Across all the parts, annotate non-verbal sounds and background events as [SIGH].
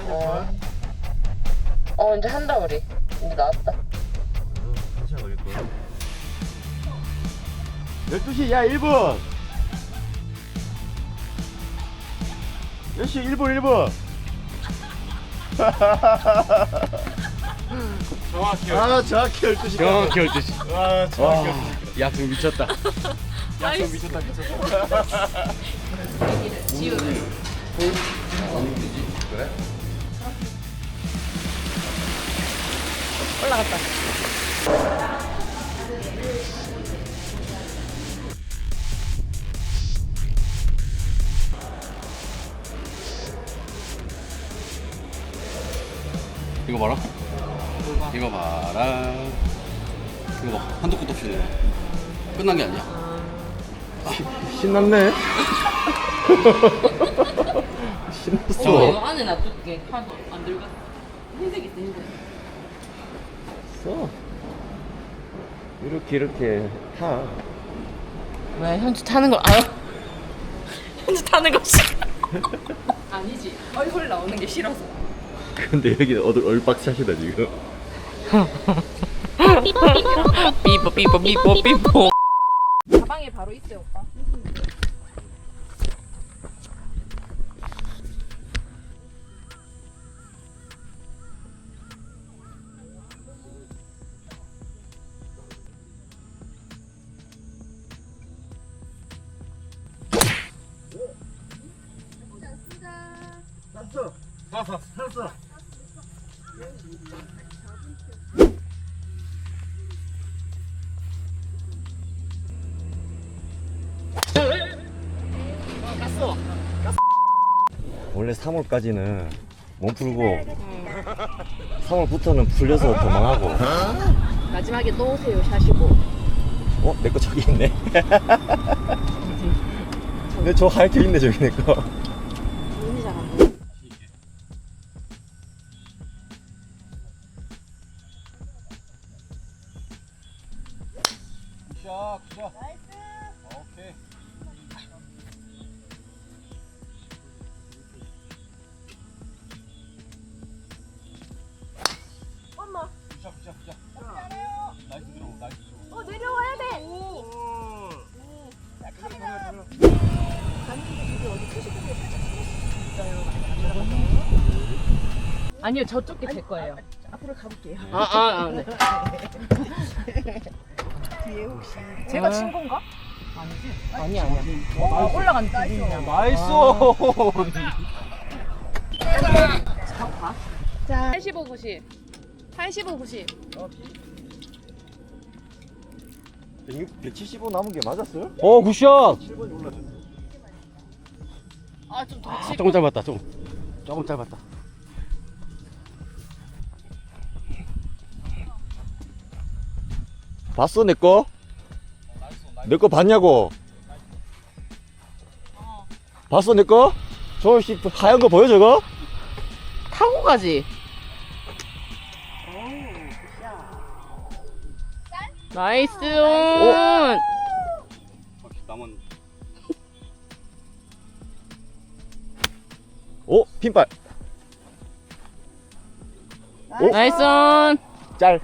어. 어 이제 한다 우리 이제 나왔다 한시간 걸릴 거야. 12시 야 1분. 10시 1분 1분. 정확히 아 정확히 12시. 정확히 12시 아 정확히 12시. 약속 미쳤다 약속 미쳤다 미쳤다. [LAUGHS] 올라갔다. 이거 봐라. 이거 봐라. 이거 봐. 한도 끝도 없이 내려. 끝난 게 아니야. 신났네. 어, [LAUGHS] 신났어. 이거 안에 놔둘게. 하도 안 들고. 흰색 있어 흰색 써. 이렇게 이렇게 타. 왜 현주 타는 걸 알아? [LAUGHS] 현주 타는 거 싫어 [LAUGHS] 아니지 얼굴 나오는 게 싫어서 근데 여기 어들 얼빡샷이다 지금. 삐뽀 삐뽀 삐뽀 삐뽀 가방에 바로 있어요 오빠 원래 3월까지는 몸 풀고 3월부터는 풀려서 도망하고. 마지막에 또 오세요 샤시고. 어? 내 거 저기 있네. [LAUGHS] 근데 저 하얗게 있네 저기 내거 아니요 저쪽 게 제 거예요. 앞으로 가볼게요. 아 아 아, 네. [LAUGHS] 뒤에 혹시 제가 친 건가? 아니지? 아니 아니야 어, 올라간 기분이야. 나이스. [LAUGHS] 자, 85, 90 85, 90 175 남은 게 맞았어요? 어 굿샷! 7번이 올라줘 아좀더 아, 치 조금 짧았다 좀 조금 짧았다 봤어 내 거? 내 거 봤냐고? 봤어 내 거? 저 씨 하얀 거 보여 저거? 타고 가지 나이스 온 남은 오 핀발 오? 나이스 온 짤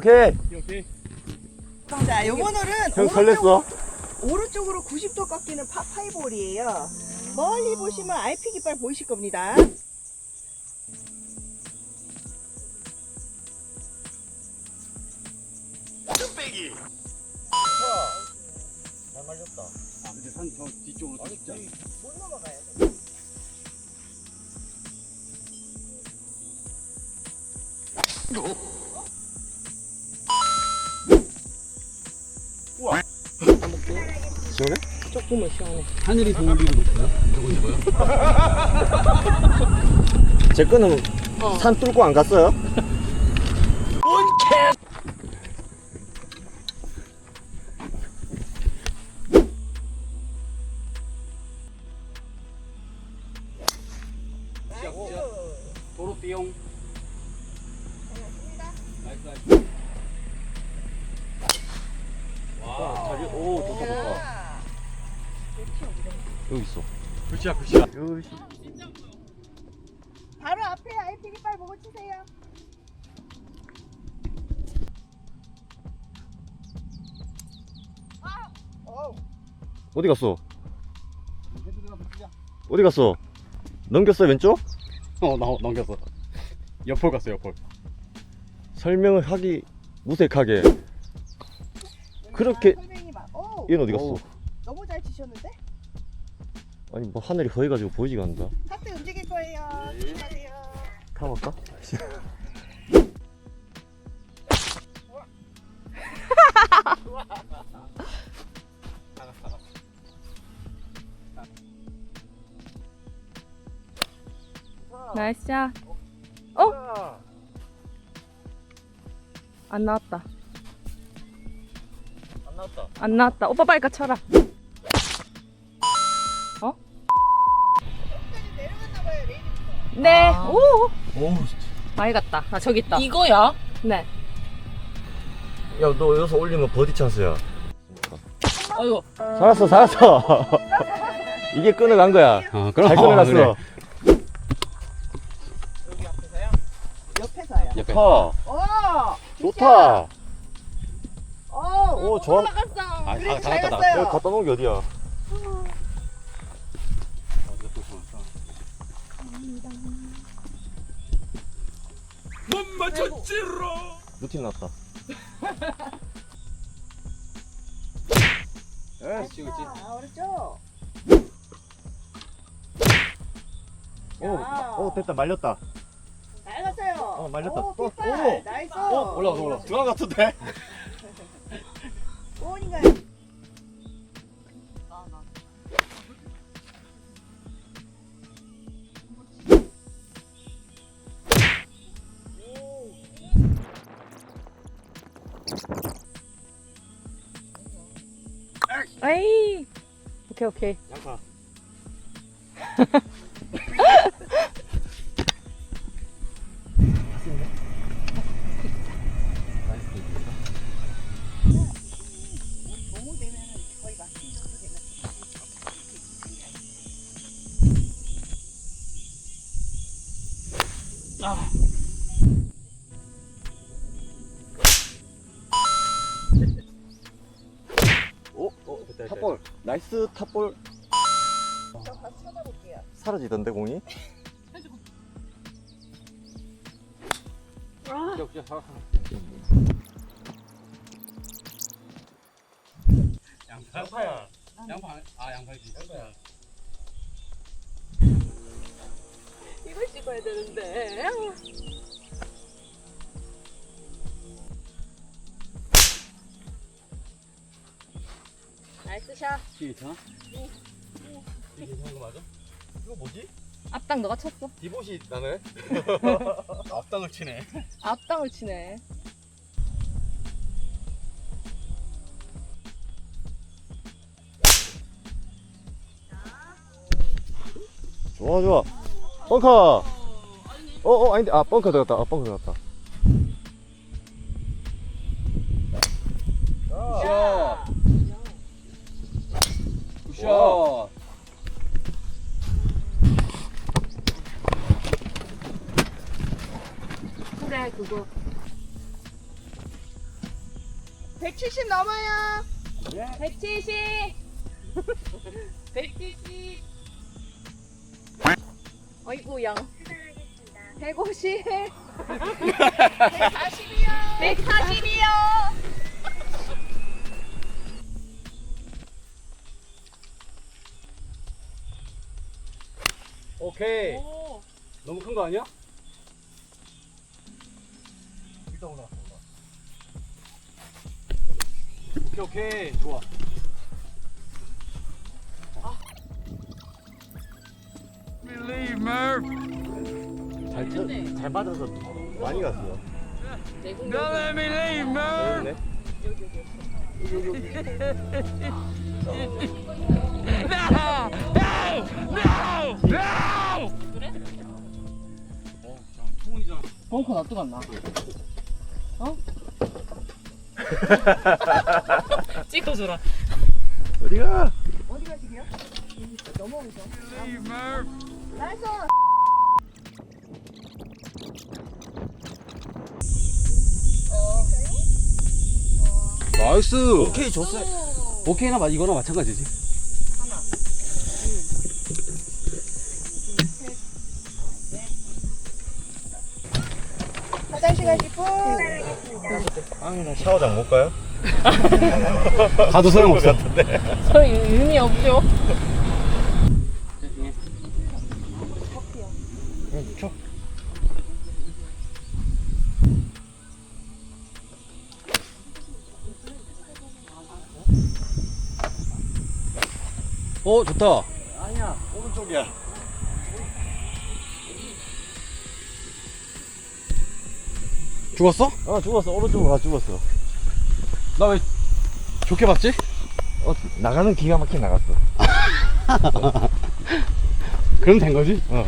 오케이 오케이 자, 요번 홀은 형 설렜어 오른쪽으로 90도 꺾이는 파5볼이에요. 멀리 보시면 RP 깃발 보이실 겁니다. 잘 말렸다 아 근데 산 저 뒤쪽으로 진짜 못 넘어가요. 저 조금은 시원해 하늘이 동비로 높아요? 무조건 집어요? [LAUGHS] 제 거는 어. 산 뚫고 안 갔어요? [LAUGHS] 여기 치세요. 아! 어디 갔어? 어디 갔어? 넘겼어 왼쪽? 어 나, 넘겼어 옆으로 갔어 옆으로 설명을 하기 무색하게. 그렇게 설명이 막. 오. 얘는 어디 갔어? 어우. 너무 잘 치셨는데? 아니 뭐 하늘이 허해가지고 보이지가 않는다. 카트 움직일 거예요. 조심하세요. 타볼까? [LAUGHS] 나이스 샷. 어? 안 나왔다. 안 나왔다. 안 나왔다. 오빠 빨리 가 쳐라. 어? 레이디부터. 네. 오. 오 우. 많이 갔다. 나 저기 있다. 이거야? 네. 야, 너 여기서 올리면 버디 찬스야. 아이고 살았어, 살았어. [LAUGHS] 이게 끊어간 거야. 어 그럼 잘 끊어놨어. 그래. 여기 앞에서요? 옆에서요. 옆에 좋다. 오! 좋다. 오! 오, 좋아. 올라갔어. 아, 그래, 다, 다잘 갔다 다 갔어요. 여기 갖다 놓은 게 어디야? 루틴 났다. 그렇지 그렇지 아, 어렵죠? 오, 오, 됐다, 말렸다. 잘 갔어요. 어, 말렸다. 오, 또, 핏발. 오. 나이스. 어, 올라왔어, 올라왔어. 중앙 같은데? 아이. 오케이 오케이. 양파. [LAUGHS] 나이스 탑볼. 저 가서 찾아볼게요. 사라지던데, 공이? 양파야. 양파 아 양파이지 양파야 이걸 찍어야 되는데. 나이스 샷. 괜찮아? 이게 괜찮은 거 맞아? 이거 뭐지? 앞당 너가 쳤어. 디봇이 나네? [LAUGHS] 앞당을 치네 앞당을 치네. 좋아, 좋아. 벙커! 어, 어, 아닌데, 아, 벙커 들어갔다. 아, 벙커 들어갔다. 170. 170. [LAUGHS] 어이구 양. 150. 140이요. 140이요. 오케이 너무 큰 거 아니야? 오케이 오케이 좋아 잘, 쳐, 잘 맞아서 많이 갔어요. 네. 어, 벙커 놔두고 안 나. [LAUGHS] 찍어줘라. 어디가? 어디 가시게요? 넘어오죠. 나이스. 나이스. 오케이 줬어요. 오케이나 마 이거나 마찬가지지. 화장실 가실 분. 샤워장 못 가요? [LAUGHS] 가도 소용없어. 저 의미 없죠. 어 좋다. 아니야 오른쪽이야. 죽었어? 아 죽었어 오른쪽으로 가 죽었어. 나 왜 좋게 봤지? 어 나가는 기가 막히게 나갔어. [LAUGHS] 그럼 된 거지? 어.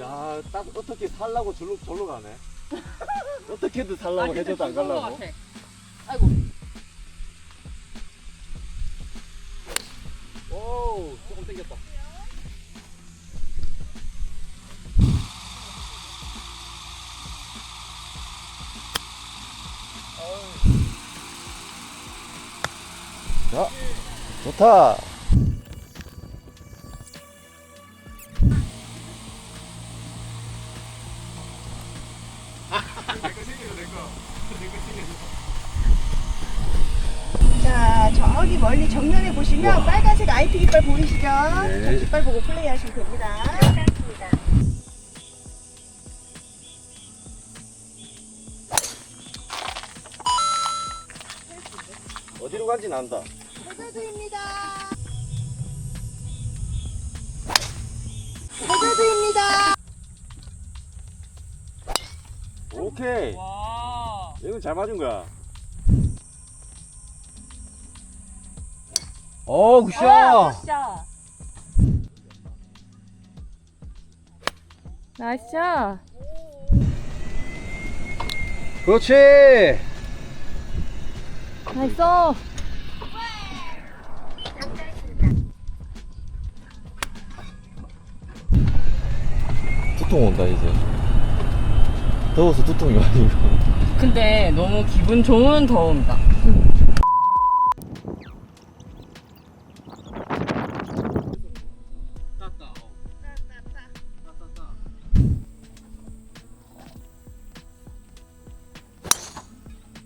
야, 딱 어떻게 살라고 절로, 절로 가네. [LAUGHS] 어떻게든 살라고 해줘도 안 가려고. 아이고. 오 조금 땡겼다. 자, 좋다. 자, 저기 멀리 정면에 보시면 빨간색 IP 깃발 보이시죠? 네. 저 깃발 보고 플레이하시면 됩니다. 간지는 안다. 해저드입니다. 해저드입니다. 오케이. 와. 이건 잘 맞은 거야. 어 굿샷. 샷. 나이스 샷. 그렇지. 나이스. 두통 온다, 이제. 더워서 두통이 와가지고. 근데 너무 기분 좋은 더움이다.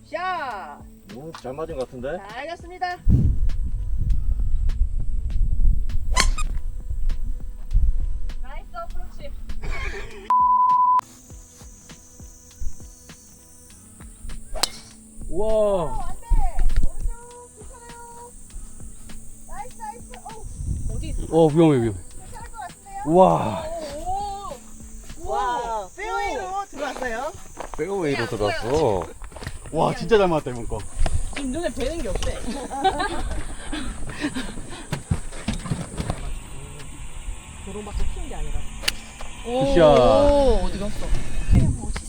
샷! 오, 잘 맞은 것 같은데? 잘 갔습니다. 와. 안 돼! 오른쪽 괜찮아요. 나이스, 나이스. 오, 어디 있어? 어 위험해 위험해. 괜찮을 것 같은데요? 와. 와, 페어웨이로 들어왔어요. 페어웨이로 들어왔어. 와 진짜 잘 맞았다 이번 거. 지금 눈에 뵈는 게 없대. [LAUGHS] 도롱밖에 튀는 게 아니라. 굿샷. 오, 어디 갔어?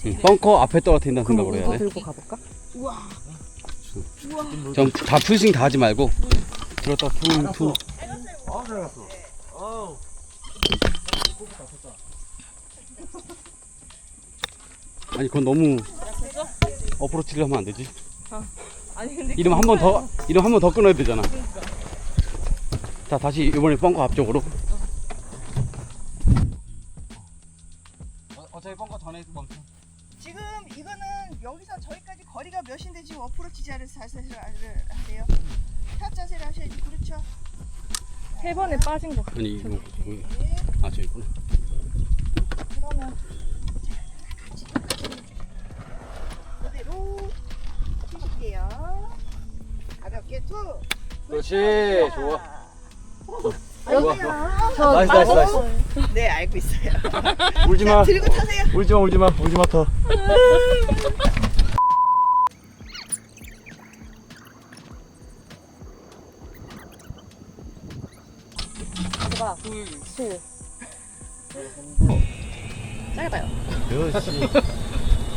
응, 벙커 앞에 떨어뜨린다는 생각으로 해야 돼. 들고 가볼까? 전다 풀스윙 다 하지 말고 들었다 퉁퉁. 아, 잘 갔어. 아우. 아니 그건 너무 어프로치를 하면 안 되지. 아니 근데 이름 한 번 더 이름 한 번 더 끊어야 되잖아. 자 다시 이번에 벙커 앞쪽으로. 어차피 벙커 전에 벙커. 지금 이거는 여기서 저기까지 거리가 몇인데 지금 어프로치 자를 자세를 하세요? 탑 자세를 하셔야지. 그렇죠. 세 번에 빠진 거. 아니 이거 이거- 아 저기 있구나. 그러면 그대로 치실게요. 가볍게 투. 그렇지 좋아. 아이고야. 저 나이스, 나이스, 나이스. 네 알고 있어요. [LAUGHS] 울지 마. 들고 타세요. 울지 마, 울지 마, 울지 마, 더. 둘, 짧아요. 그렇지. 자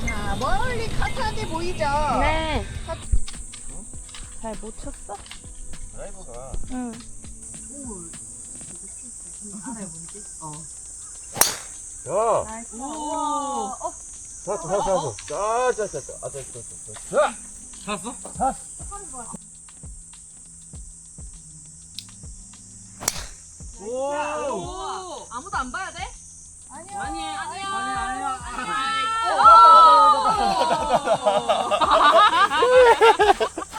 자, 멀리 카트한데 보이죠? 네. 잘 못 쳤어? 드라이버가 응. 야! 오. 잡았어. 잡았어 잡았어 짜짜짜 아 됐어? 됐어. 찾았어? 오. 아무도 안 봐야 돼? 아니요. 아니야, 아니야. 아니야 무릎도 [LAUGHS] [LAUGHS] [LAUGHS]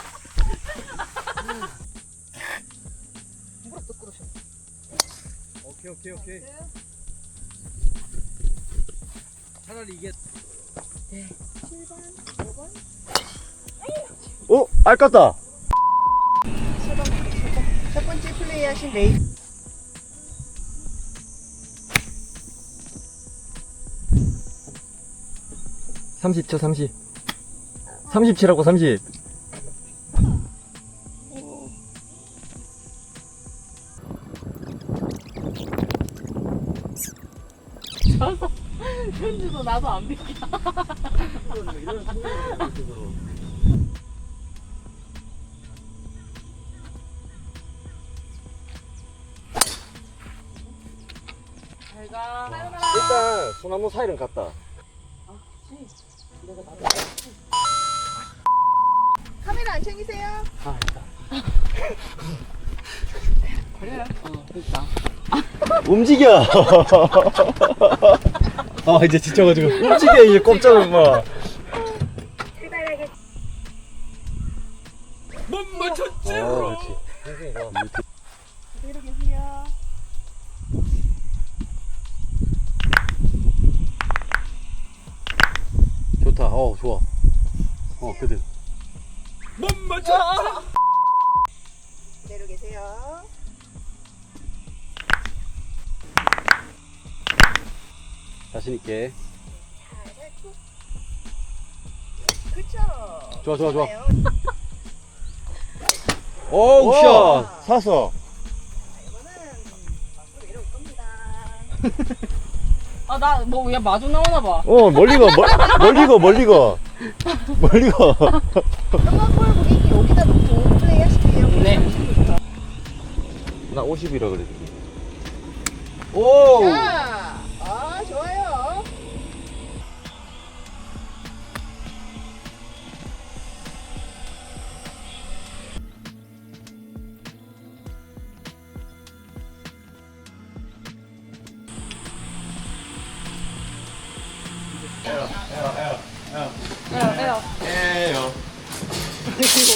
오케이 오케이 오케이 차라리 이게 오! 알 깠다 첫 번째 플레이 하신 레이. 삼십 쳐 삼십 삼십 치라고 삼십 소나무 사이는 갔다. 카메라 안 챙기세요? [LAUGHS] 움직여. 아 [LAUGHS] 이제 지쳐가지고. 움직여 이제 꼼짝을 마 자신 있게 잘했고. 그쵸. 좋아 좋아 좋아. 오우 [LAUGHS] 오, 샷 샀어. 이거는 밖으로 내려올 겁니다. 아, 나, 뭐, 야, 마중 나오나 봐. 어, 멀리 가, 멀, 멀리 가, 멀리 가. 멀리 가. 음악 볼 우리 여기다 놓고 플레이 하실게요. 네. 나 50이라 그랬지. 오! 자, 너무.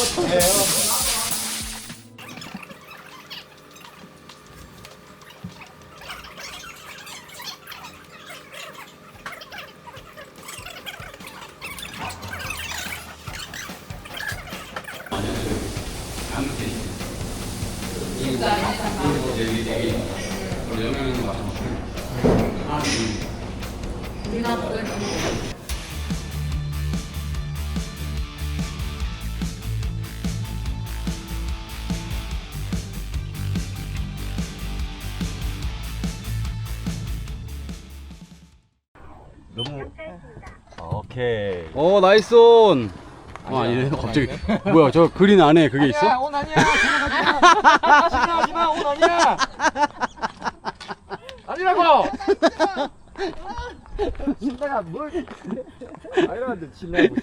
어 나이스 온 어, 아니네 갑자기 뭐야 저 그린 안에 그게 있어? 온 아니야. 지나가지마. 지나가지마. 온 아니야. 아니라고. 신나가 뭘? 아니라는데 신나고.